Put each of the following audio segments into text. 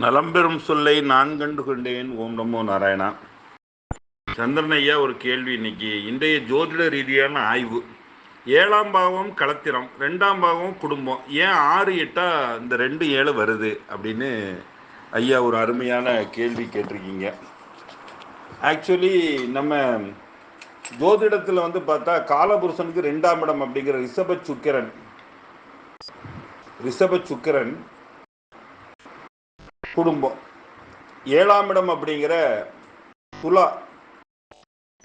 நலம்பெறும் சொல்லை நான் கண்டு கொண்டேன் ஓம் நமோ நாராயணா. சந்திரன் ஐயா ஒரு கேள்வி இன்னைக்கு. இன்றைய ஜோதிட ரீதியான ஆய்வு. ஏழாம் பாவம் களத்திரம் ரெண்டாம் பாவம் குடும்பம். ஏன் ஆறு எட்டா இந்த ரெண்டு ஏழு வருது அப்படின்னு ஐயா ஒரு அருமையான கேள்வி கேட்டிருக்கீங்க. ஆக்சுவலி நம்ம ஜோதிடத்தில் வந்து பார்த்தா காலபுருஷனுக்கு ரெண்டாம் இடம் அப்படிங்கிற ரிஷப சுக்கிரன் ரிஷப சுக்கிரன் குடும்பம். ஏழாம் இடம் அப்படிங்கிற துலா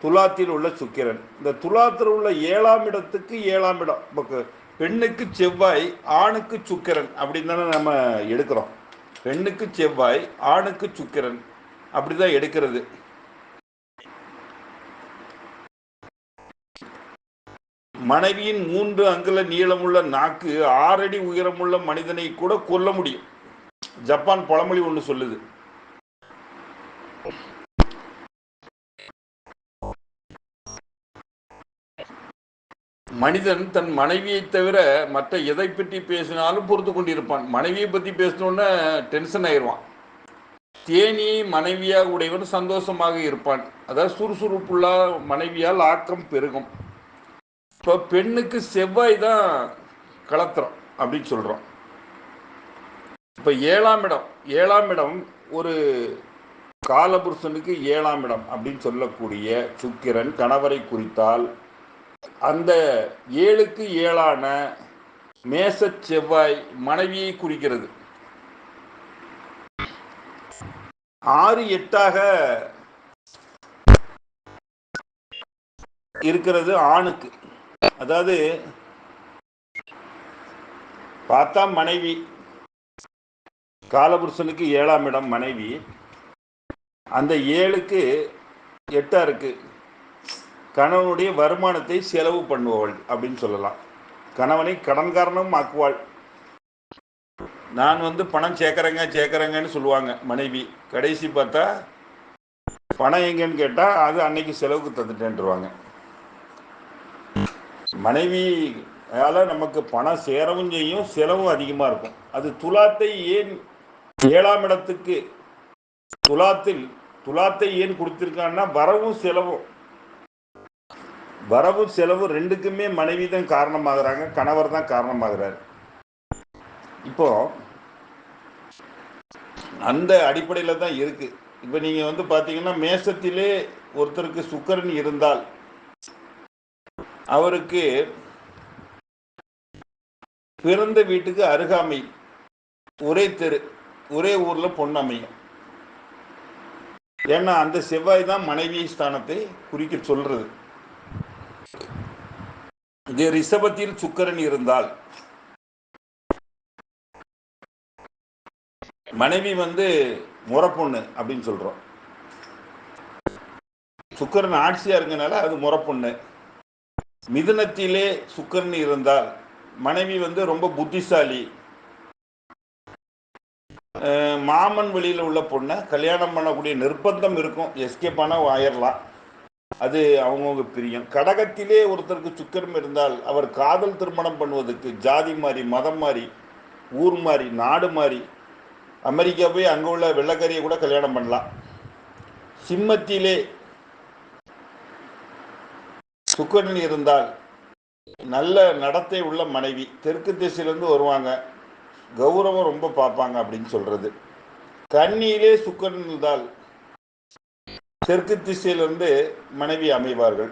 துலாத்தில் உள்ள சுக்கிரன். இந்த துலாத்தில் உள்ள ஏழாம் இடத்துக்கு ஏழாம் இடம். இப்போ பெண்ணுக்கு செவ்வாய் ஆணுக்கு சுக்கிரன் அப்படின்னு தானே நம்ம எடுக்கிறோம். பெண்ணுக்கு செவ்வாய் ஆணுக்கு சுக்கிரன் அப்படிதான் எடுக்கிறது. மனைவியின் மூன்று அங்குல நீளமுள்ள நாக்கு ஆறடி உயரமுள்ள மனிதனை கூட கொல்ல முடியும். ஜப்பான் பழமொழி ஒன்று சொல்லுது. மனிதன் தன் மனைவியை தவிர மற்ற எதை பற்றி பேசினாலும் பொறுத்து கொண்டிருப்பான். மனைவியை பற்றி பேசினோன்னே டென்ஷன் ஆயிடுவான் தேனி மனைவியாக உடையவன் சந்தோஷமாக இருப்பான். அதாவது சுறுசுறுப்புள்ள மனைவியால் ஆக்கம் பெருகும். இப்போ பெண்ணுக்கு செவ்வாய் தான் கலத்திரம் அப்படின்னு சொல்கிறோம் இப்போ ஏழாம் இடம் ஏழாம் இடம் ஒரு காலபுருஷனுக்கு ஏழாம் இடம் அப்படின்னு சொல்லக்கூடிய சுக்கிரன் கணவரை குறித்தால் அந்த ஏழுக்கு ஏழான மேச செவ்வாய் மனைவியை குறிக்கிறது. ஆறு எட்டாக இருக்கிறது ஆணுக்கு. அதாவது பார்த்தா மனைவி காலபுருஷனுக்கு ஏழாம் இடம் மனைவி. அந்த ஏழுக்கு எட்டாக இருக்குது கணவனுடைய வருமானத்தை செலவு பண்ணுபவள் அப்படின்னு சொல்லலாம். கணவனை கடன்காரனும் ஆக்குவாள். நான் வந்து பணம் சேர்க்குறேங்க சேர்க்குறேங்கன்னு சொல்லுவாங்க மனைவி. கடைசி பார்த்தா பணம் எங்கன்னு கேட்டால் அது அன்னைக்கு செலவுக்கு தந்துட்டேன்ருவாங்க. மனைவி அதனால் நமக்கு பணம் சேரவும் செய்யும் செலவும் அதிகமாக இருக்கும். அது துலாத்தை ஏன் ஏழாம் இடத்துக்கு துலாத்தில் துலாத்தை ஏன் கொடுத்துருக்கான்னா வரவும் செலவும். வரவும் செலவும் ரெண்டுக்குமே மனைவி தான் காரணமாகறாங்க கணவர் தான் காரணமாகிறார். இப்போ அந்த அடிப்படையில் தான் இருக்கு. இப்போ நீங்க வந்து பார்த்தீங்கன்னா மேசத்திலே ஒருத்தருக்கு சுக்கரன் இருந்தால் அவருக்கு பிறந்த வீட்டுக்கு அருகாமை ஒரே தெரு. ஒரே ஊர்ல பொண்ணு அமையும். ஏன்னா அந்த செவ்வாய் தான் மனைவி ஸ்தானத்தை குறிக்க சொல்றது. இது ரிஷபத்தில் சுக்கரன் இருந்தால் மனைவி வந்து முறப்பொண்ணு அப்படின்னு சொல்றோம். சுக்கரன் ஆட்சியா இருக்கனால அது முறப்பொண்ணு. மிதுனத்திலே சுக்கரன் இருந்தால் மனைவி வந்து ரொம்ப புத்திசாலி மாமன் வழியில் உள்ள பொண்ணை கல்யாணம் பண்ணக்கூடிய நிர்பந்தம் இருக்கும். எஸ்கேப் ஆனால் வாயிடலாம் அது அவங்கவுங்க பிரியம். கடகத்திலே ஒருத்தருக்கு சுக்கரம் இருந்தால் அவர் காதல் திருமணம் பண்ணுவதற்கு ஜாதி மாறி மதம் மாறி ஊர் மாறி நாடு மாறி அமெரிக்கா போய் அங்கே உள்ள வெள்ளக்கரியை கூட கல்யாணம் பண்ணலாம். சிம்மத்திலே சுக்கரன் இருந்தால் நல்ல நடத்தை உள்ள மனைவி தெற்கு திசையிலேருந்து வருவாங்க. கௌரவம் ரொம்ப பார்ப்பாங்க அப்படின்னு சொல்றது. கண்ணியிலே சுக்கரன் இருந்தால் தெற்கு திசையிலிருந்து மனைவி அமைவார்கள்.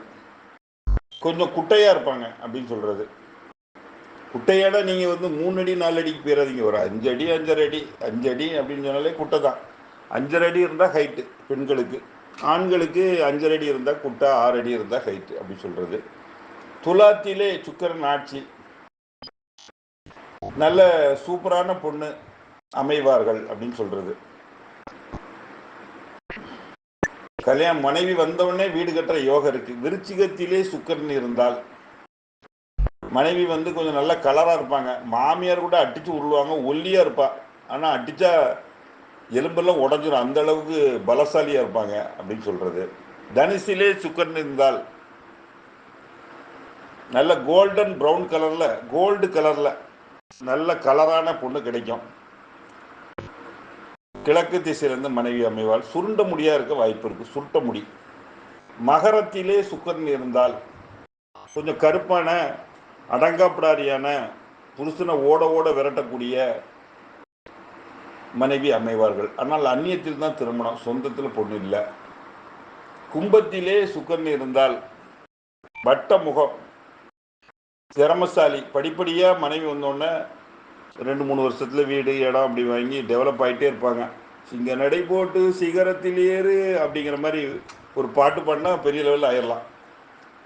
கொஞ்சம் குட்டையா இருப்பாங்க அப்படின்னு சொல்றது. குட்டையாட நீங்க வந்து மூணு அடி நாலு அடிக்கு போயிடாதீங்க ஒரு அஞ்சு அடி அஞ்சரை அடி அஞ்சு அடி அப்படின்னு சொன்னாலே குட்டை தான். அஞ்சரை அடி இருந்தால் ஹைட்டு பெண்களுக்கு. ஆண்களுக்கு அஞ்சரை அடி இருந்தால் குட்டை ஆறு அடி இருந்தால் ஹைட்டு அப்படின்னு சொல்றது. துலாத்திலே சுக்கரன் ஆட்சி. நல்ல சூப்பரான பொண்ணு அமைவார்கள் அப்படின்னு சொல்றது. கல்யாணம் மனைவி வந்தவுடனே வீடு கட்டுற யோகம் இருக்கு. விருச்சிகத்திலே சுக்கரன் இருந்தால் மனைவி வந்து கொஞ்சம் நல்ல கலராக இருப்பாங்க. மாமியார் கூட அடிச்சு உருளுவாங்க. ஒல்லியாக இருப்பா. ஆனால் அடித்தா எலும்பெல்லாம் உடஞ்சிடும் அந்த அளவுக்கு பலசாலியாக இருப்பாங்க அப்படின்னு சொல்கிறது தனுசிலே சுக்கரன் இருந்தால் நல்ல கோல்டன் ப்ரௌன் கலரில் கோல்டு கலரில் நல்ல கலரான பொண்ணு கிடைக்கும். கிழக்கு திசையிலிருந்து மனைவி அமைவால் சுருண்ட முடியா இருக்க வாய்ப்பு இருக்கு. சுருட்ட முடி. மகரத்திலே சுக்கரன் இருந்தால் கொஞ்சம் கருப்பான அடங்காப்பிடாரியான புருஷனை ஓட ஓட விரட்டக்கூடிய மனைவி அமைவார்கள். ஆனால் அந்நியத்தில் தான் திருமணம். சொந்தத்தில் பொண்ணு இல்லை. கும்பத்திலே சுக்கரன் இருந்தால் வட்ட முகம் திறமசாலி படிப்படியாக மனைவி வந்தோடனே ரெண்டு மூணு வருஷத்தில் வீடு இடம் அப்படி வாங்கி டெவலப் ஆகிட்டே இருப்பாங்க. சிங்க நடை போட்டு சிகரத்தில் ஏறு அப்படிங்கிற மாதிரி ஒரு பாட்டு பாடினா பெரிய லெவலில் ஆயிடலாம்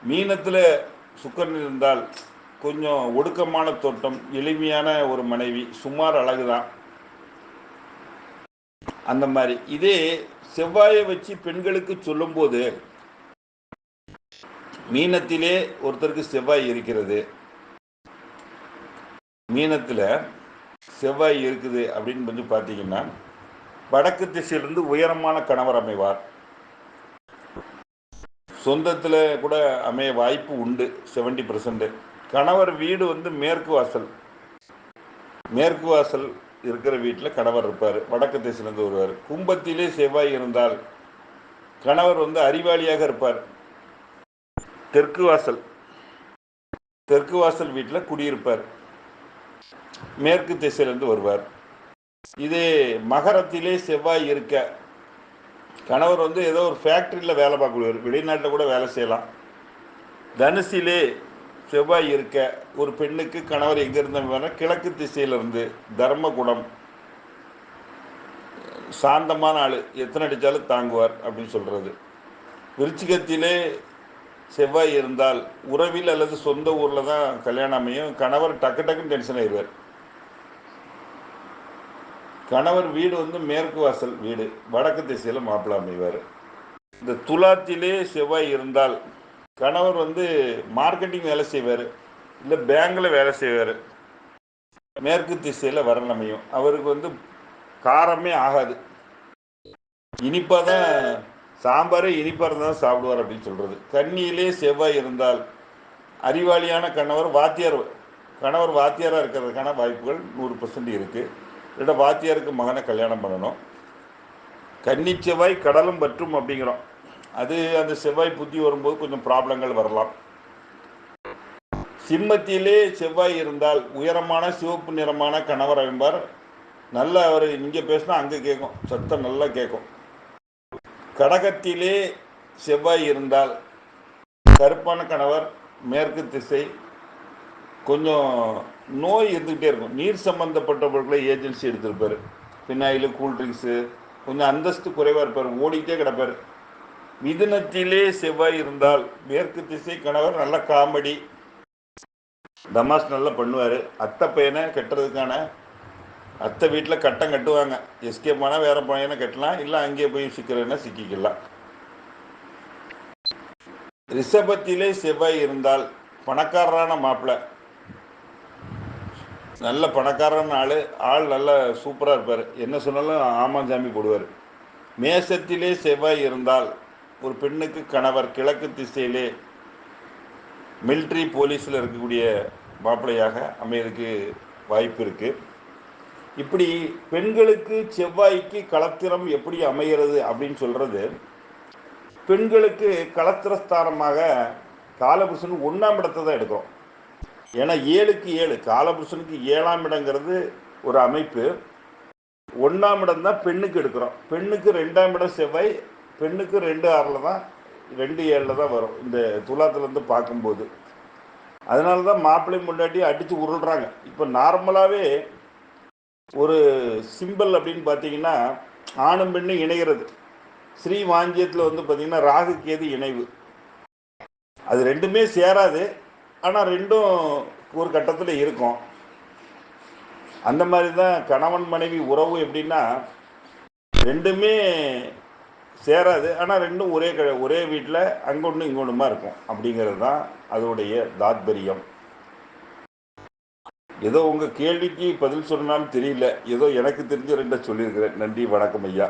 மீனத்தில் சுக்கரன் இருந்தால் கொஞ்சம் ஒடுக்கமான தோட்டம் எளிமையான ஒரு மனைவி சுமார் அழகு தான் அந்த மாதிரி. இதே செவ்வாயை வச்சு பெண்களுக்கு சொல்லும்போது மீனத்திலே ஒருத்தருக்கு செவ்வாய் இருக்கிறது. மீனத்தில் செவ்வாய் இருக்குது அப்படின்னு கொஞ்சம் பார்த்தீங்கன்னா வடக்கு திசையிலிருந்து உயரமான கணவர் அமைவார். சொந்தத்தில் கூட அமைய வாய்ப்பு உண்டு செவன்டி பர்சன்ட் கணவர் வீடு வந்து மேற்கு வாசல். மேற்கு வாசல் இருக்கிற வீட்டில் கணவர் இருப்பார் வடக்கு திசையிலேருந்து வருவார். கும்பத்திலே செவ்வாய் இருந்தால் கணவர் வந்து அறிவாளியாக இருப்பார். தெற்கு வாசல். தெற்கு வாசல் வீட்டில் குடியிருப்பார். மேற்கு திசையிலேருந்து வருவார். இதே மகரத்திலே செவ்வாய் இருக்க கணவர் வந்து ஏதோ ஒரு ஃபேக்ட்ரியில் வேலை பார்க்கக்கூடியவர் வெளிநாட்டில் கூட வேலை செய்யலாம். தனுசிலே செவ்வாய் இருக்க ஒரு பெண்ணுக்கு கணவர் எங்கிருந்து கிழக்கு திசையிலிருந்து தர்மகுணம் சாந்தமான ஆள் எத்தனை அடித்தாலும் தாங்குவார் அப்படின்னு சொல்கிறது விருச்சிகத்திலே செவ்வாய் இருந்தால் உறவில் அல்லது சொந்த ஊரில் தான் கல்யாணம் அமையும். கணவர் டக்கு டக்குன்னு டென்ஷன் ஆயிடுவார். கணவர் வீடு வந்து மேற்கு வாசல் வீடு. வடக்கு திசையில் மாப்பிள்ளை அமைவார் இந்த துலாத்திலே செவ்வாய் இருந்தால் கணவர் வந்து மார்க்கெட்டிங் வேலை செய்வார். இல்லை பேங்கில் வேலை செய்வார். மேற்கு திசையில் வரன் அமையும். அவருக்கு வந்து காரமே ஆகாது. இனிப்பாக தான் சாம்பாரே இனிப்பாக தான் சாப்பிடுவார் அப்படின்னு சொல்கிறது கண்ணியிலே செவ்வாய் இருந்தால் அறிவாளியான கணவர் வாத்தியார் கணவர் வாத்தியாராக இருக்கிறதுக்கான வாய்ப்புகள் நூறு பர்சன்ட் இருக்குது இல்லைன்னா வாத்தியாருக்கு மகனை கல்யாணம் பண்ணணும். கன்னி செவ்வாய் கடலும் பற்றும் அப்படிங்கிறோம். அது அந்த செவ்வாய் புத்தி வரும்போது கொஞ்சம் ப்ராப்ளங்கள் வரலாம். சிம்மத்திலே செவ்வாய் இருந்தால் உயரமான சிவப்பு நிறமான கணவர் என்பார். நல்லா அவர் இங்கே பேசினா அங்கே கேட்கும் சத்தம் நல்லா கேட்கும் கடகத்திலே செவ்வாய் இருந்தால் கருப்பான கணவர் மேற்கு திசை கொஞ்சம் நோய் இருந்துக்கிட்டே இருக்கும். நீர் சம்பந்தப்பட்டவர்களை ஏஜென்சி எடுத்திருப்பார். ஃபினாயில் கூல்ட்ரிங்க்ஸு கொஞ்சம் அந்தஸ்து குறைவாக இருப்பார். ஓடிக்கிட்டே கிடப்பார். மிதுனத்திலே செவ்வாய் இருந்தால் மேற்கு திசை கணவர் நல்ல காமெடி. தமாஸ் நல்லா பண்ணுவார். அத்தை பையனை கட்டுறதுக்கான அத்தை வீட்டில் கட்டம் கட்டுவாங்க. எஸ்கேப் ஆனால் வேறு பையனை கட்டலாம். இல்லை அங்கேயே போய் சிக்கிறேன்னா சிக்கிக்கலாம். ரிஷபத்திலே செவ்வாய் இருந்தால் பணக்காரரான மாப்பிள்ளை நல்ல பணக்காரன் ஆள் ஆள் நல்ல சூப்பராக இருப்பார். என்ன சொன்னாலும் ஆமாம் சாமி போடுவார். மேசத்திலே செவ்வாய் இருந்தால் ஒரு பெண்ணுக்கு கணவர் கிழக்கு திசையிலே மிலிட்ரி போலீஸில் இருக்கக்கூடிய மாப்பிள்ளையாக அமையறதுக்கு வாய்ப்பு இருக்குது இப்படி பெண்களுக்கு செவ்வாய்க்கு களத்திரம் எப்படி அமைகிறது அப்படின்னு சொல்கிறது பெண்களுக்கு களத்திரஸ்தானமாக காலபுருஷன் ஒன்றாம் இடத்தை தான் எடுக்கிறோம். ஏன்னா ஏழுக்கு ஏழு காலபுருஷனுக்கு ஏழாம் இடங்கிறது ஒரு அமைப்பு. ஒன்றாம் இடம் தான் பெண்ணுக்கு எடுக்கிறோம். பெண்ணுக்கு ரெண்டாம் இடம் செவ்வாய் பெண்ணுக்கு ரெண்டு ஆறில் தான் ரெண்டு ஏழில் தான் வரும். இந்த துலாத்துலேருந்து பார்க்கும்போது. அதனால தான் மாப்பிள்ளை முன்னாடி அடித்து உருள்றாங்க. இப்போ நார்மலாகவே ஒரு சிம்பிள் அப்படின்னு பார்த்தீங்கன்னா ஆணும் பெண்ணும் இணைகிறது. ஸ்ரீ வாஞ்சியத்தில் வந்து பார்த்தீங்கன்னா ராகு கேது இணைவு. அது ரெண்டுமே சேராது. ஆனால் ரெண்டும் ஒரு கட்டத்தில் இருக்கும். அந்த மாதிரி தான் கணவன் மனைவி உறவு எப்படின்னா ரெண்டுமே சேராது. ஆனால் ரெண்டும் ஒரே க ஒரே வீட்டில் அங்கே ஒன்று இங்கே ஒன்றுமா இருக்கும். அப்படிங்கிறது தான் அதோடைய தாத்பரியம். ஏதோ உங்கள் கேள்விக்கு பதில் சொன்னாலும் தெரியல. ஏதோ எனக்கு தெரிஞ்ச ரெண்டை சொல்லியிருக்கிறேன். நன்றி வணக்கம் ஐயா.